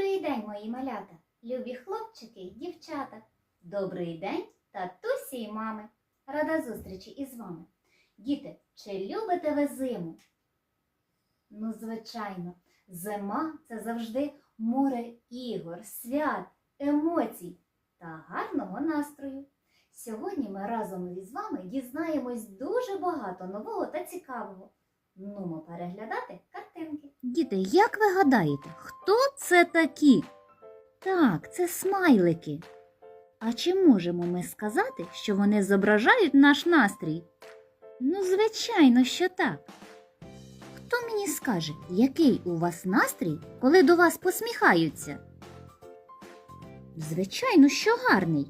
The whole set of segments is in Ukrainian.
Добрий день, мої малята, любі хлопчики й дівчата. Добрий день, татусі й мами. Рада зустрічі із вами. Діти, чи любите ви зиму? Ну, звичайно, зима це завжди море ігор, свят, емоцій та гарного настрою. Сьогодні ми разом із вами дізнаємось дуже багато нового та цікавого. Нумо переглядати картинки. Діти, як ви гадаєте, хто це такі? Так, це смайлики. А чи можемо ми сказати, що вони зображають наш настрій? Ну, звичайно, що так. Хто мені скаже, який у вас настрій, коли до вас посміхаються? Звичайно, що гарний.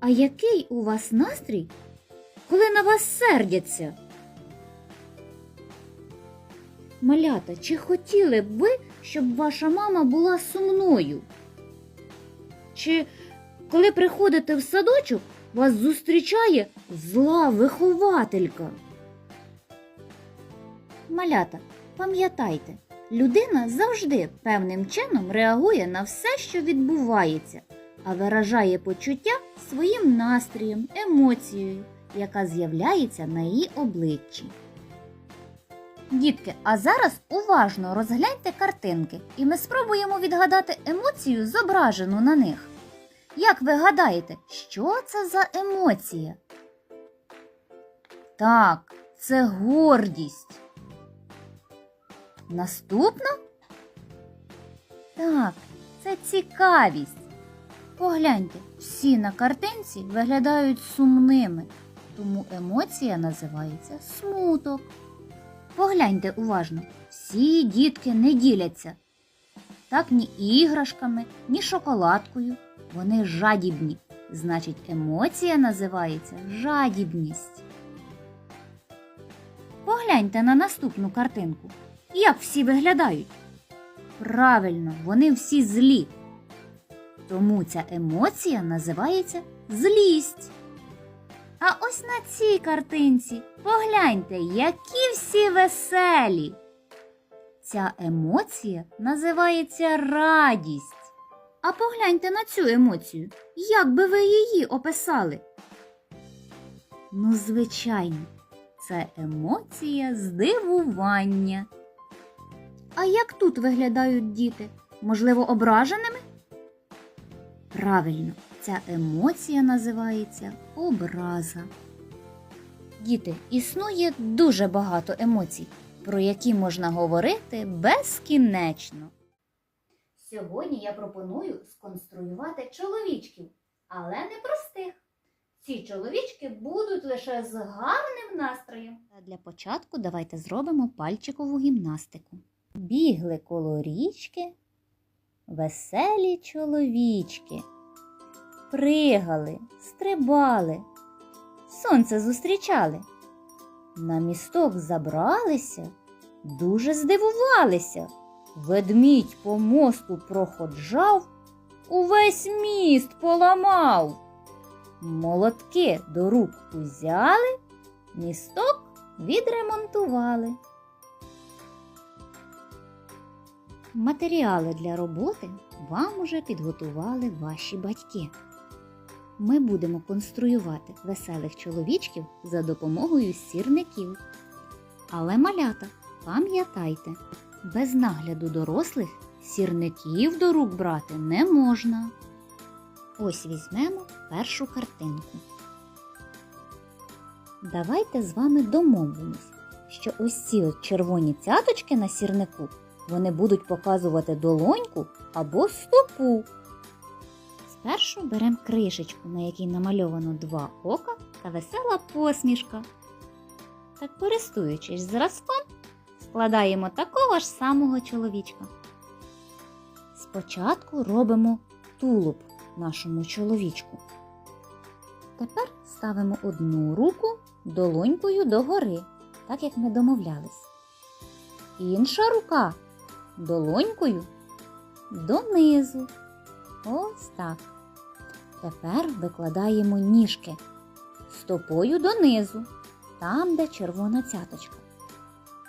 А який у вас настрій, коли на вас сердяться? Малята, чи хотіли б ви, щоб ваша мама була сумною? Чи коли приходите в садочок, вас зустрічає зла вихователька? Малята, пам'ятайте, людина завжди певним чином реагує на все, що відбувається, а виражає почуття своїм настроєм, емоцією, яка з'являється на її обличчі. Дітки, а зараз уважно розгляньте картинки, і ми спробуємо відгадати емоцію, зображену на них. Як ви гадаєте, що це за емоція? Так, це гордість. Наступна? Так, це цікавість. Погляньте, всі на картинці виглядають сумними, тому емоція називається смуток. Погляньте уважно, всі дітки не діляться. Так ні іграшками, ні шоколадкою. Вони жадібні. Значить, емоція називається жадібність. Погляньте на наступну картинку. Як всі виглядають? Правильно, вони всі злі. Тому ця емоція називається злість. А ось на цій картинці погляньте, які всі веселі. Ця емоція називається радість. А погляньте на цю емоцію. Як би ви її описали? Ну, звичайно, це емоція здивування. А як тут виглядають діти? Можливо, ображеними? Правильно, ця емоція називається образа. Діти, існує дуже багато емоцій, про які можна говорити безкінечно. Сьогодні я пропоную сконструювати чоловічків, але не простих. Ці чоловічки будуть лише з гарним настроєм. А Для початку давайте зробимо пальчикову гімнастику. Бігли коло річки, веселі чоловічки. Пригали, стрибали, сонце зустрічали. На місток забралися, дуже здивувалися. Ведмідь по мосту проходжав, увесь міст поламав. Молотки до рук узяли, місток відремонтували. Матеріали для роботи вам уже підготували ваші батьки. Ми будемо конструювати веселих чоловічків за допомогою сірників. Але малята, пам'ятайте, без нагляду дорослих сірників до рук брати не можна. Ось візьмемо першу картинку. Давайте з вами домовимось, що ось ці червоні цяточки на сірнику вони будуть показувати долоньку або стопу. Спершу беремо кришечку, на якій намальовано два ока та весела посмішка. Так, користуючись зразком, складаємо такого ж самого чоловічка. Спочатку робимо тулуб нашому чоловічку. Тепер ставимо одну руку долонькою догори, так як ми домовлялись. Інша рука долонькою донизу. Ось так. Тепер викладаємо ніжки стопою донизу, там, де червона цяточка.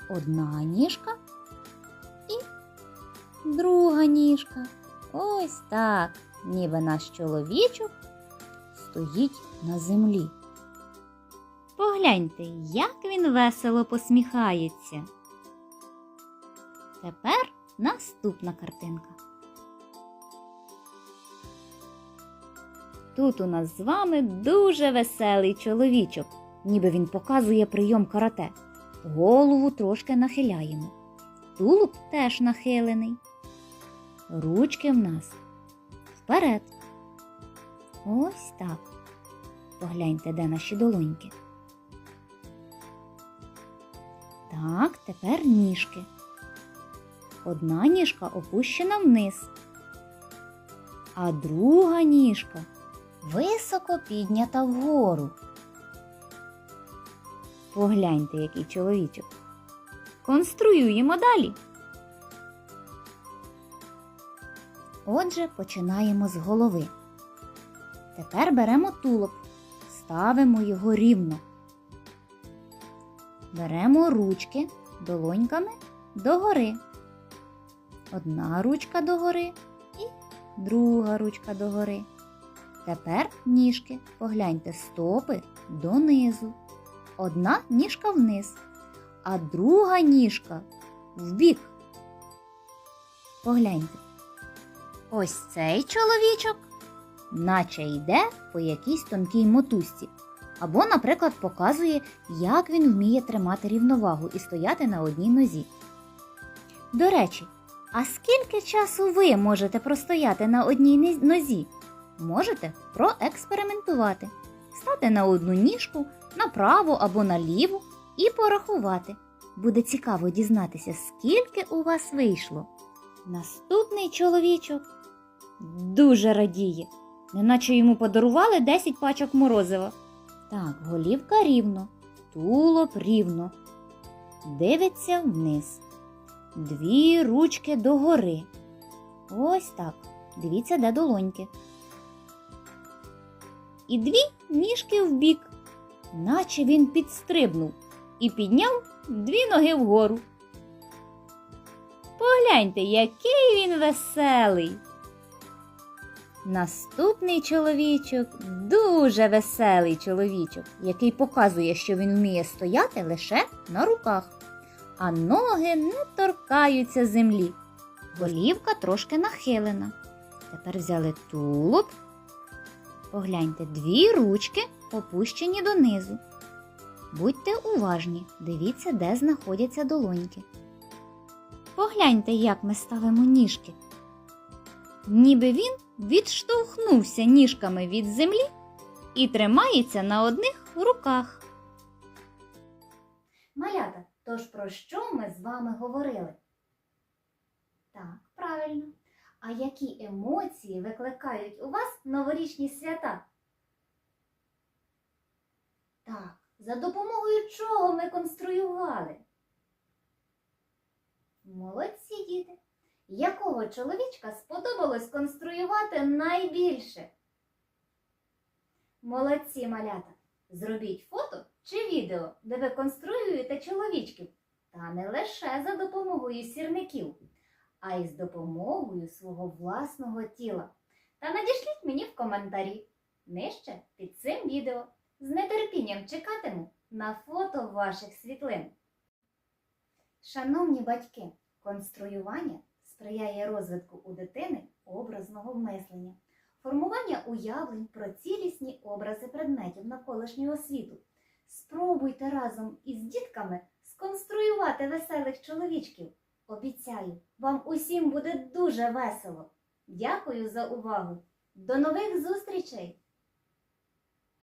Одна ніжка і друга ніжка. Ось так, ніби наш чоловічок стоїть на землі. Погляньте, як він весело посміхається. Тепер наступна картинка. Тут у нас з вами дуже веселий чоловічок, ніби він показує прийом карате. Голову трошки нахиляємо. Тулуб теж нахилений. Ручки в нас вперед. Ось так. Погляньте, де наші долоньки. Так, тепер ніжки. Одна ніжка опущена вниз, а друга ніжка високо піднята вгору. Погляньте, який чоловічок. Конструюємо далі. Отже, починаємо з голови. Тепер беремо тулуб, ставимо його рівно. Беремо ручки долоньками догори. Одна ручка догори і друга ручка догори. Тепер ніжки. Погляньте стопи донизу. Одна ніжка вниз, а друга ніжка вбік. Погляньте. Ось цей чоловічок, наче йде по якійсь тонкій мотузці. Або, наприклад, показує, як він вміє тримати рівновагу і стояти на одній нозі. До речі, а скільки часу ви можете простояти на одній нозі? Можете проекспериментувати, стати на одну ніжку, на праву або на ліву і порахувати. Буде цікаво дізнатися, скільки у вас вийшло. Наступний чоловічок дуже радіє, неначе йому подарували 10 пачок морозива. Так, голівка рівно, тулоб рівно. Дивиться вниз. Дві ручки догори. Ось так. Дивіться, де долоньки. І дві ніжки вбік, наче він підстрибнув і підняв дві ноги вгору. Погляньте, який він веселий. Наступний чоловічок дуже веселий чоловічок, який показує, що він вміє стояти лише на руках, а ноги не торкаються землі. Голівка трошки нахилена. Тепер взяли тулуб. Погляньте, дві ручки опущені донизу. Будьте уважні, дивіться, де знаходяться долоньки. Погляньте, як ми ставимо ніжки. Ніби він відштовхнувся ніжками від землі і тримається на одних руках. Малята, тож про що ми з вами говорили? Так, правильно. А які емоції викликають у вас новорічні свята? Так, за допомогою чого ми конструювали? Молодці діти! Якого чоловічка сподобалось конструювати найбільше? Молодці малята! Зробіть фото чи відео, де ви конструюєте чоловічків, та не лише за допомогою сірників, а й з допомогою свого власного тіла. Та надішліть мені в коментарі нижче під цим відео. З нетерпінням чекатиму на фото ваших світлин. Шановні батьки, конструювання сприяє розвитку у дитини образного мислення, формування уявлень про цілісні образи предметів навколишнього світу. Спробуйте разом із дітками сконструювати веселих чоловічків. Обіцяю, вам усім буде дуже весело. Дякую за увагу. До нових зустрічей!